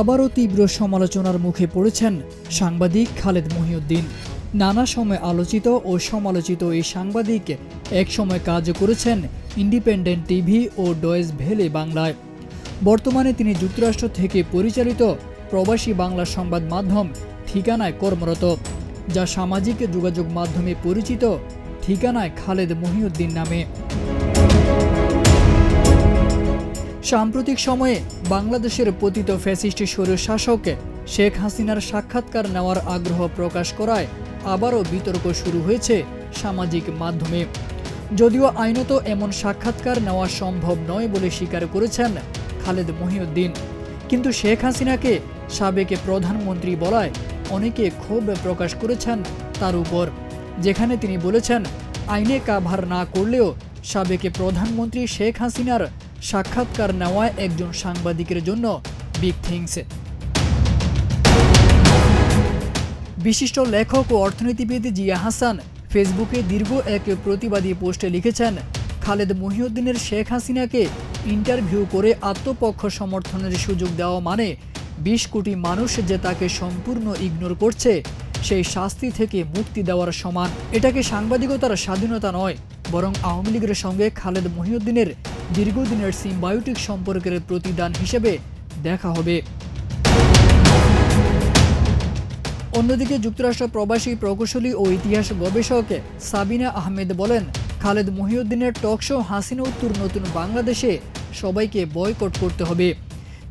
আবারও তীব্র সমালোচনার মুখে পড়েছেন সাংবাদিক খালেদ মহিউদ্দিন। নানা সময় আলোচিত ও সমালোচিত এই সাংবাদিক একসময় কাজ করেছেন ইন্ডিপেন্ডেন্ট টিভি ও ডয়েস ভেলে বাংলায়। বর্তমানে তিনি যুক্তরাষ্ট্র থেকে পরিচালিত প্রবাসী বাংলা সংবাদ মাধ্যম ঠিকানায় কর্মরত, যা সামাজিক যোগাযোগ মাধ্যমে পরিচিত ঠিকানায় খালেদ মহিউদ্দিন নামে। সাম্প্রতিক সময়ে বাংলাদেশের পতিত ফ্যাসিস্ট স্বৈর শাসক শেখ হাসিনার সাক্ষাৎকার নেওয়ার আগ্রহ প্রকাশ করায় আবারও বিতর্ক শুরু হয়েছে সামাজিক মাধ্যমে। যদিও আইনত এমন সাক্ষাৎকার নেওয়া সম্ভব নয় বলে স্বীকার করেছেন খালেদ মহিউদ্দিন। কিন্তু শেখ হাসিনাকে সাবেক প্রধানমন্ত্রী বলায় অনেকে ক্ষোভ প্রকাশ করেছেন তার উপর। যেখানে তিনি বলেছেন, আইনে কাভার না করলেও সাবেক প্রধানমন্ত্রী শেখ হাসিনার সাক্ষাৎকার নেওয়া একজন সাংবাদিকের জন্য বিগ থিংস বিশিষ্ট লেখক ও অর্থনীতিবিদ জিয়া হাসান ফেসবুকে দীর্ঘ এক প্রতিবাদী পোস্টে লিখেছেন, খালেদ মহিউদ্দিনের শেখ হাসিনাকে ইন্টারভিউ করে আত্মপক্ষ সমর্থনের সুযোগ দেওয়া মানে বিশ কোটি মানুষ যে তাকে সম্পূর্ণ ইগনোর করছে সেই শাস্তি থেকে মুক্তি দেওয়ার সমান। এটাকে সাংবাদিকতার স্বাধীনতা নয়, বরং আওয়ামী লীগের সঙ্গে খালেদ মহিউদ্দিনের দীর্ঘদিনের সিম্বায়োটিক সম্পর্কের প্রতিদান হিসেবে দেখা হবে। অন্যদিকে যুক্তরাষ্ট্র প্রবাসী, প্রকৌশলী ও ইতিহাস গবেষক সাবিনা আহমেদ বলেন, খালেদ মহিউদ্দিনের টকশো হাসিনা উত্তর নতুন বাংলাদেশে সবাইকে বয়কট করতে হবে।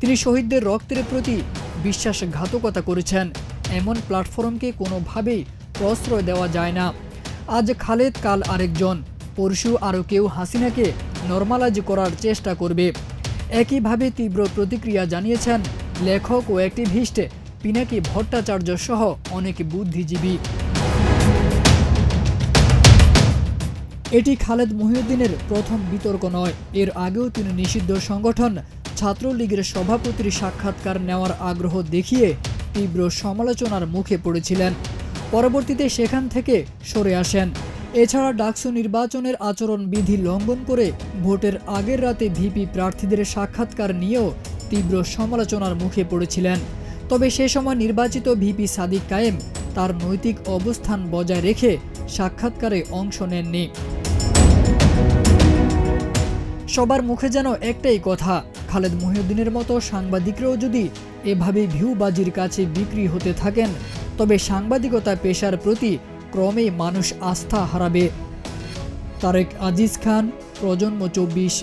তিনি শহীদদের রক্তের প্রতি বিশ্বাসঘাতকতা করেছেন। এমন প্ল্যাটফর্মকে কোনোভাবেই প্রশ্রয় দেওয়া যায় না। আজ খালেদ, কাল আরেকজন। পরশু আরও কেউ হাসিনাকে নর্মালাইজ করার চেষ্টা করবে। একইভাবে তীব্র প্রতিক্রিয়া জানিয়েছেন লেখক ও অ্যাক্টিভিস্ট পিনাকি ভট্টাচার্য সহ অনেক বুদ্ধিজীবী। এটি খালেদ মহিউদ্দিনের প্রথম বিতর্ক নয়। এর আগেও তিনি নিষিদ্ধ সংগঠন ছাত্রলীগের সভাপতির সাক্ষাৎকার নেওয়ার আগ্রহ দেখিয়ে তীব্র সমালোচনার মুখে পড়েছিলেন। পরবর্তীতে সেখান থেকে সরে আসেন। এছাড়া ডাকসু নির্বাচনের আচরণ বিধি লঙ্ঘন করে ভোটের আগের রাতে ভিপি প্রার্থীদের সাক্ষাৎকার নিয়েও তীব্র সমালোচনার মুখে পড়েছিলেন। তবে সে সময় নির্বাচিত ভিপি সাদিক কায়েম তার নৈতিক অবস্থান বজায় রেখে সাক্ষাৎকারে অংশ নেননি। সবার মুখে যেন একটাই কথা খালেদ মহিউদ্দিনের মতো সাংবাদিকরাও যদি এভাবে ভিউবাজির কাছে বিক্রি হতে থাকেন, তবে সাংবাদিকতা পেশার প্রতি ক্রমেই মানুষ আস্থা হারাবে। তারেক আজিজ খান, প্রজন্ম চব্বিশ।